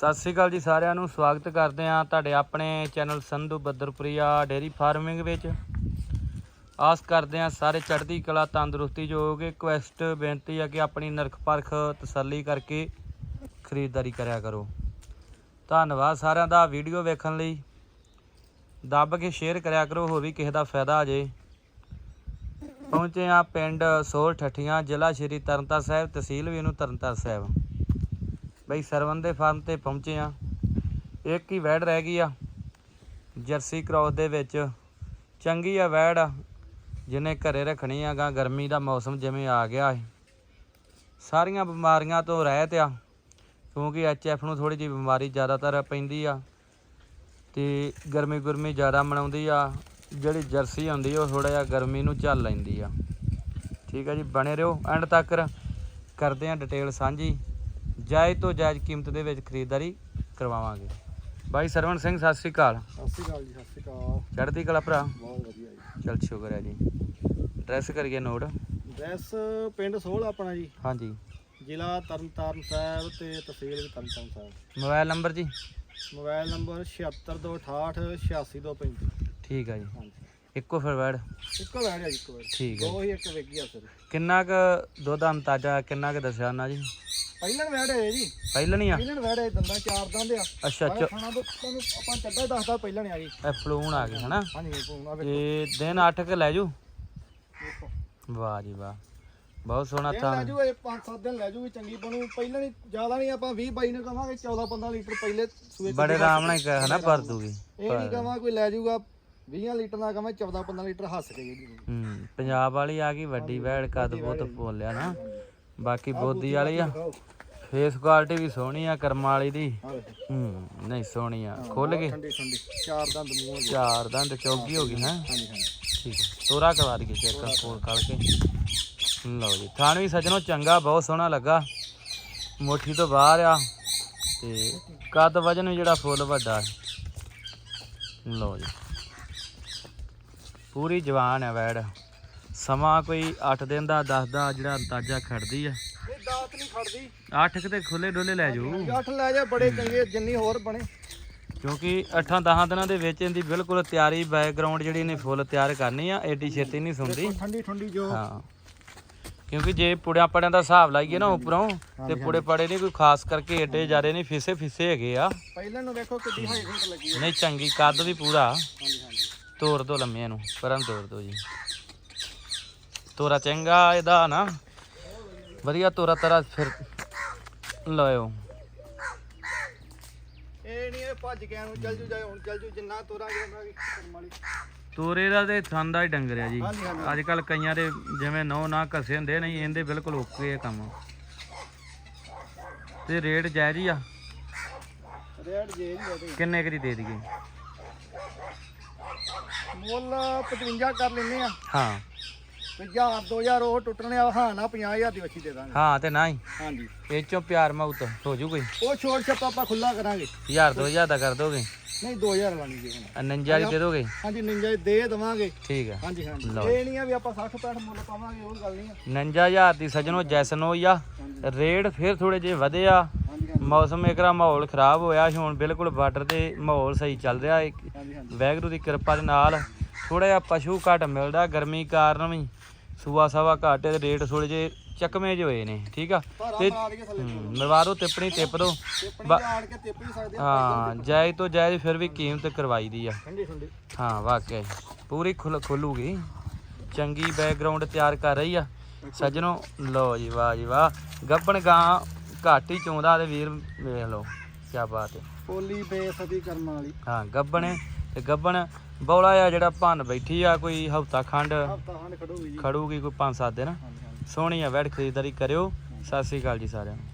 ਸਤਿ ਸ੍ਰੀ ਅਕਾਲ ਜੀ ਸਾਰਿਆਂ ਨੂੰ, ਸਵਾਗਤ ਕਰਦੇ ਹਾਂ ਤੁਹਾਡੇ ਆਪਣੇ channel Sandhu Badarpuria dairy farming ਵਿੱਚ। ਆਸ ਕਰਦੇ ਹਾਂ ਸਾਰੇ ਚੜ੍ਹਦੀ ਕਲਾ ਤੰਦਰੁਸਤੀ ਜੋਗੇ ਰਿਕੁਐਸਟ ਬੇਨਤੀ ਆ ਕਿ ਆਪਣੀ ਨਰਖ ਪਰਖ ਤਸੱਲੀ ਕਰਕੇ ਖਰੀਦਦਾਰੀ ਕਰਿਆ ਕਰੋ। ਧੰਨਵਾਦ ਸਾਰਿਆਂ ਦਾ ਵੀਡੀਓ ਵੇਖਣ ਲਈ। ਦੱਬ ਕੇ ਸ਼ੇਅਰ ਕਰਿਆ ਕਰੋ, ਹੋਰ ਵੀ ਕਿਸੇ ਦਾ ਫਾਇਦਾ ਆ ਜੇ। ਪਹੁੰਚੇ ਆ ਪਿੰਡ ਸੋਲ ਠੱਠੀਆਂ, ਜ਼ਿਲ੍ਹਾ ਸ਼੍ਰੀ ਤਰਨਤਾਰਨ ਸਾਹਿਬ, ਤਹਿਸੀਲ ਵੀ ਇਹਨੂੰ ਤਰਨਤਾਰਨ ਸਾਹਿਬ। ਬਈ ਸਰਵਨ ਦੇ ਫਾਰਮ ਤੇ ਪਹੁੰਚੇ ਆ ਇੱਕ ਹੀ ਵੈੜ ਰਹਿ ਗਈ ਆ, ਜਰਸੀ ਕ੍ਰੋਸ ਦੇ ਵਿੱਚ। ਚੰਗੀ ਆ ਵੈੜ ਜਿਹਨੇ ਘਰੇ ਰੱਖਣੀ ਆ ਗਾ, ਗਰਮੀ ਦਾ ਮੌਸਮ ਜਿਵੇਂ ਆ ਗਿਆ ਹੈ ਸਾਰੀਆਂ ਬਿਮਾਰੀਆਂ ਤੋਂ ਰਹਿਤ ਆ, ਕਿਉਂਕਿ ਐਚਐਫ ਨੂੰ ਥੋੜੀ ਜਿਹੀ ਬਿਮਾਰੀ ਜ਼ਿਆਦਾਤਰ ਪੈਂਦੀ ਆ। ਤੇ ਗਰਮੀ ਗੁਰਮੀ ਜ਼ਿਆਦਾ ਮਨਾਉਂਦੀ ਆ, ਜਿਹੜੀ ਜਰਸੀ ਹੁੰਦੀ ਉਹ ਥੋੜਾ ਜਿਹਾ ਗਰਮੀ ਨੂੰ ਝੱਲ ਲੈਂਦੀ ਆ। ਠੀਕ ਆ ਜੀ, ਬਣੇ ਰਹੋ। ਐਂਡ ਤੱਕ ਕਰਦੇ ਆ ਡਿਟੇਲ ਸਾਂਝੀ। ਜਾਇਜ਼ ਤੋਂ ਜਾਇਜ਼ ਕੀਮਤ ਦੇ ਵਿੱਚ ਖਰੀਦਦਾਰੀ ਕਰਵਾਵਾਂਗੇ। ਬਾਈ ਸਰਵਣ ਸਿੰਘ ਸਤਿ ਸ੍ਰੀ ਅਕਾਲ। ਸਤਿ ਸ਼੍ਰੀ ਅਕਾਲ ਜੀ ਸਤਿ ਸ਼੍ਰੀ ਅਕਾਲ। ਚੜ੍ਹਦੀ ਕਲਾ ਭਰਾ? ਬਹੁਤ ਵਧੀਆ ਜੀ। ਚਲ ਸ਼ੁਕਰ ਹੈ ਜੀ। ਡਰੈਸ ਕਰੀਏ ਨੋਟ। ਡਰੈਸ ਪਿੰਡ ਸੋਲ ਆਪਣਾ ਜੀ। ਹਾਂਜੀ। ਜ਼ਿਲ੍ਹਾ ਤਰਨਤਾਰਨ ਸਾਹਿਬ ਤੇ ਤਹਿਸੀਲ ਵੀ ਤਰਨਤਾਰਨ ਸਾਹਿਬ। ਮੋਬਾਈਲ ਨੰਬਰ ਜੀ? ਮੋਬਾਈਲ ਨੰਬਰ 7628 86235 ਠੀਕ ਆ ਜੀ। ਹਾਂਜੀ। ਇੱਕੋ ਫਿਰ ਵੈੜ? ਇੱਕੋ ਬੈਠ ਜੀ ਇੱਕੋ ਬੈਠ ਠੀਕ ਹੈ ਦੋ ਹੀ ਇੱਕ ਵੇਗੀ ਆ ਸਰ ਕਿੰਨਾ ਕੁ ਦੁੱਧ ਅੰਤਾਜਾ ਕਿੰਨਾ ਕੁ ਦੱਸਿਆ ਨਾ ਜੀ? ਪਹਿਲਾਂ ਬੈਠ ਹੈ ਜੀ। ਪਹਿਲਾਂ ਨਹੀਂ ਆ? ਪਹਿਲਾਂ ਬੈਠ ਹੈ ਦੰਦਾਂ ਚਾਰ ਦੰਦ ਆ। ਅੱਛਾ ਚ ਖਾਣਾ ਤੋਂ ਤੁਹਾਨੂੰ ਆਪਾਂ ਚੱਡਾ ਦੱਸਦਾ ਪਹਿਲਾਂ ਨਹੀਂ ਆ ਗਈ ਐਫਲੂਨ ਆ ਗਈ ਹਨਾ? ਹਾਂਜੀ ਪੂਣਾ ਵੇਖੋ। ਤੇ ਦਿਨ 8 ਕ ਲੈ ਜੂ? ਵੇਖੋ ਵਾਹ ਜੀ ਵਾਹ। ਬਹੁਤ ਸੋਹਣਾ ਇਹ ਤਾਂ। ਲੈ ਜੂ ਇਹ 5-7 ਦਿਨ ਲੈ ਜੂਗੀ ਚੰਗੀ ਬਣੂ। ਪਹਿਲਾਂ ਨਹੀਂ ਜ਼ਿਆਦਾ ਨਹੀਂ ਆਪਾਂ 20 22 ਨੂੰ ਕਵਾਂਗੇ 14-15 ਲੀਟਰ ਪਹਿਲੇ ਸੂਏ ਚ ਬੜੇ। ਆਰਾਮ ਨਾਲ ਹੀ ਹਨਾ ਭਰ ਦੂਗੀ। ਇਹ ਨਹੀਂ ਕਹਾਂ ਕੋਈ ਲੈ ਜਾਊਗਾ 20 ਲੀਟਰ ਦਾ ਕਹਾਂ 14 15 ਲੀਟਰ ਹੱਸ ਕੇ ਜੀ। ਹੂੰ ਪੰਜਾਬ ਵਾਲੀ ਆ ਗਈ ਵੱਡੀ ਵੈੜ ਕੱਦ ਬਹੁਤ ਬੋਲਿਆ ਨਾ। ਬਾਕੀ ਬੋਦੀ ਵਾਲੀ ਆ। ਫੇਸ ਕੁਆਲਿਟੀ ਵੀ ਸੋਹਣੀ ਆ ਕਰਮਾਂ ਵਾਲੀ ਦੀ। ਹੂੰ ਨਹੀਂ ਸੋਹਣੀ ਆ। ਖੁੱਲ ਗਈ? ਠੰਡੀ ਠੰਡੀ। ਚਾਰ ਦੰਦ ਮੂੰਹ ਹੋ ਗਏ। ਚਾਰ ਦੰਦ ਚੌਗੀ ਹੋ ਗਈ ਹੈ? ਹਾਂਜੀ ਹਾਂਜੀ। ਠੀਕ ਹੈ ਤੋਰਾ ਕਰਵਾ ਦਈਏ ਚੈੱਕ ਕੋਲ ਕੱਲ ਕੇ। ਲਓ ਜੀ ਥਾਣ ਵੀ ਸੱਜਣੋ ਚੰਗਾ ਬਹੁਤ ਸੋਹਣਾ ਲੱਗਾ। ਮੁੱਠੀ ਤੋਂ ਬਾਹਰ ਆ ਤੇ ਕੱਦ ਵਜਨ ਵੀ ਜਿਹੜਾ ਫੁੱਲ ਵੱਡਾ ਹੈ। ਲਓ ਜੀ। ਪੂਰੀ ਜਵਾਨ ਹੈ ਵੈੜ। ਸਮਾਂ ਕੋਈ 8 ਦਿਨ ਦਾ 10 ਦਾ ਜਿਹੜਾ ਅੰਦਾਜ਼ਾ ਖੜਦੀ ਆ। ਇਹ ਦਾਤ ਨਹੀਂ ਖੜਦੀ। 8 ਕਿਤੇ ਖੁੱਲੇ ਡੋਲੇ ਲੈ ਜਾਊ। ਅੱਠ ਲੈ ਜਾ ਬੜੇ ਚੰਗੇ ਜਿੰਨੀ ਹੋਰ ਬਣੇ। ਕਿਉਂਕਿ 8-10 ਦਿਨਾਂ ਦੇ ਵਿੱਚ ਇਹਦੀ ਬਿਲਕੁਲ ਤਿਆਰੀ ਬੈਕਗ੍ਰਾਉਂਡ ਜਿਹੜੀ ਨੇ ਫੁੱਲ ਤਿਆਰ ਕਰਨੀ ਆ ਐਡੀ ਛੇਤੀ ਨਹੀਂ ਸੁਣਦੀ। ਠੰਡੀ ਠੰਡੀ ਜੋ। ਹਾਂ। ਕਿਉਂਕਿ ਜੇ ਪੁੜਿਆਂ ਪੜਿਆਂ ਦਾ ਹਿਸਾਬ ਲਾਈਏ ਨਾ ਉੱਪਰੋਂ ਤੇ ਪੁੜੇ ਪੜੇ ਨਹੀਂ ਕੋਈ ਖਾਸ ਕਰਕੇ ਏਡੇ ਜਾਰੇ ਨਹੀਂ ਫਿਸੇ ਫਿਸੇ ਹੈਗੇ ਆ। ਪਹਿਲਾਂ ਨੂੰ ਵੇਖੋ ਕਿੱਡੀ ਹਾਈ ਰੇਟ ਲੱਗੀ ਨਹੀਂ ਚੰਗੀ ਕੱਦ ਵੀ ਪੂਰਾ। ਤੋੜ ਦੋ ਲੰਮਿਆਂ ਨੂੰ ਪਰਾਂ ਤੋੜ ਦੋ ਜੀ। ਤੋਰਾ ਚੰਗਾ ਇਹਦਾ ਨਾ। ਵਧੀਆ ਤੋਰਾ ਤਰਾ ਫਿਰ ਲਾਇਓ। ਇਹ ਨਹੀਂ ਇਹ ਭੱਜ ਗਿਆ ਨੂੰ ਚੱਲ ਜੂ ਜਾਏ ਹੁਣ ਚੱਲ ਜੂ ਜਿੰਨਾ ਤੋਰਾਂਗੇ ਉਹਨਾਂ ਦੀ ਕਰਮ ਵਾਲੀ। ਤੋਰੇ ਦਾ ਤੇ ਥਣ ਦਾ ਹੀ ਡੰਗਰ ਆ ਜੀ। ਹਾਂਜੀ, ਹਾਂਜੀ। ਅੱਜ ਕੱਲ ਕਈਆਂ ਦੇ ਜਿਵੇਂ ਨੌ ਨਾ ਘਸੇ ਹੁੰਦੇ ਨਹੀਂ ਇਹਦੇ ਬਿਲਕੁਲ ਓਕੇ ਆ ਕੰਮ। ਤੇ ਰੇਟ ਜਾਇਜ਼ ਹੀ ਆ। ਰੇਟ ਜੇ ਨਹੀਂ ਕਿੰਨੇ ਕੁ ਦੀ ਦੇ ਦਈਏ? ਮੁੱਲ 55 ਕਰ ਲੈਨੇ ਆ। ਹਾਂ। ਤੇ 1000 2000 ਉਹ ਟੁੱਟਣੇ ਆ ਹਾਂ ਨਾ 50000 ਦੀ ਵੱਛੀ ਦੇ ਦਾਂਗੇ। ਹਾਂ ਤੇ ਨਾ ਹੀ। ਹਾਂਜੀ। ਇਹ ਚੋਂ ਪਿਆਰ ਮਾਉਤ ਹੋ ਜੂ ਕੋਈ। ਉਹ ਛੋੜ ਛੱਪਾ ਆਪਾਂ ਖੁੱਲਾ ਕਰਾਂਗੇ। 1000 2000 ਦਾ ਕਰ ਦੋਗੇ। ਨਹੀਂ 2000 ਲਾਣੀ ਜੀ ਹੁਣ। 49 ਦੀ ਦੇ ਦੋਗੇ? ਹਾਂਜੀ ਨਿੰਜਾ ਦੇ ਦਵਾਂਗੇ। ਠੀਕ ਆ ਹਾਂਜੀ ਹਾਂਜੀ। ਲਓ। ਇਹ ਨਹੀਂ ਆ ਵੀ ਆਪਾਂ 60 65 ਮੁੱਲ ਪਾਵਾਂਗੇ ਉਹ ਗੱਲ ਨਹੀਂ ਆ। 59000 ਦੀ ਸਜਣੋ ਜੈਸਨ ਹੋਈ ਆ। ਰੇਟ ਫਿਰ ਥੋੜੇ ਜਿਹੇ ਵਧੇ ਆ। ਹਾਂਜੀ ਹਾਂਜੀ। ਮੌਸਮ ਇਕਰਾ ਮਾਹੌਲ ਖਰਾਬ ਹੋਇਆ ਸੀ, ਹੁਣ ਬਿਲਕੁਲ ਬਾਰਡਰ ਤੇ ਮਾਹੌਲ ਸਹੀ ਚੱਲ ਰਿਹਾ ਹੈ। ਹਾਂਜੀ ਹਾਂਜੀ। ਵੈਗਰੂ ਦੀ ਕਿਰਪਾ ਦੇ ਨਾਲ ਥੋੜਾ ਜਿਹਾ ਪਸ਼ੂ ਘੱਟ ਮਿਲਦਾ ਗਰਮੀ ਕਾਰਨ ਵੀ। ਸੂਆ ਸਵਾ ਘੱਟ ਤੇ ਰੇਟ ਥੋੜੇ ਜਿਹੇ ਚੱਕਵੇਂ ਜਿਹੇ ਹੋਏ ਨੇ ਠੀਕ ਆ? ਤੇ ਹੂੰ, ਮਰਵਾਰੋ ਤਿੱਪਣੀ ਤਿੱਪ ਦੋ। ਟਿੱਪਣੀ ਟਿੱਪ ਸਕਦੇ ਹਾਂ ਜਾਇਜ਼ ਤੋਂ ਜਾਇਜ਼ ਫਿਰ ਵੀ ਕੀਮਤ ਕਰਵਾਈ ਦੀ ਆ। ਹਾਂ ਵਾਕਿਆ ਹੀ। ਪੂਰੀ ਖੁੱਲ ਖੁੱਲੂਗੀ। ਚੰਗੀ ਬੈਕਗ੍ਰਾਉਂਡ ਤਿਆਰ ਕਰ ਰਹੀ ਆ। ਸੱਜਣੋ ਲਓ ਜੀ ਵਾਹ ਜੀ ਵਾਹ। ਗੱਬਣ ਗਾਂ ਘੱਟ ਹੀ ਚੋਂਦਾ ਤੇ ਵੀਰ ਵੇਖ ਲਓ ਕੀ ਬਾਤ ਹੈ। ਪੋਲੀ ਬੇਸਤੀ ਕਰਨ ਵਾਲੀ। ਹਾਂ ਗੱਬਣ ਹੈ ਤੇ ਗੱਬਣ ਬੌਲਾ ਆ ਜਿਹੜਾ ਭੰਨ ਬੈਠੀ ਆ ਕੋਈ ਹਫਤਾ ਖੰਡ ਹਫਤਾ ਖੜੂਗੀ ਜੀ। ਖੜੂਗੀ ਕੋਈ 5-7 ਦਿਨ। ਸੋਹਣੀ ਆ ਵੈੜ ਖਰੀਦਦਾਰੀ ਕਰਿਓ। ਸਤਿ ਸ੍ਰੀ ਅਕਾਲ ਜੀ ਸਾਰਿਆਂ ਨੂੰ।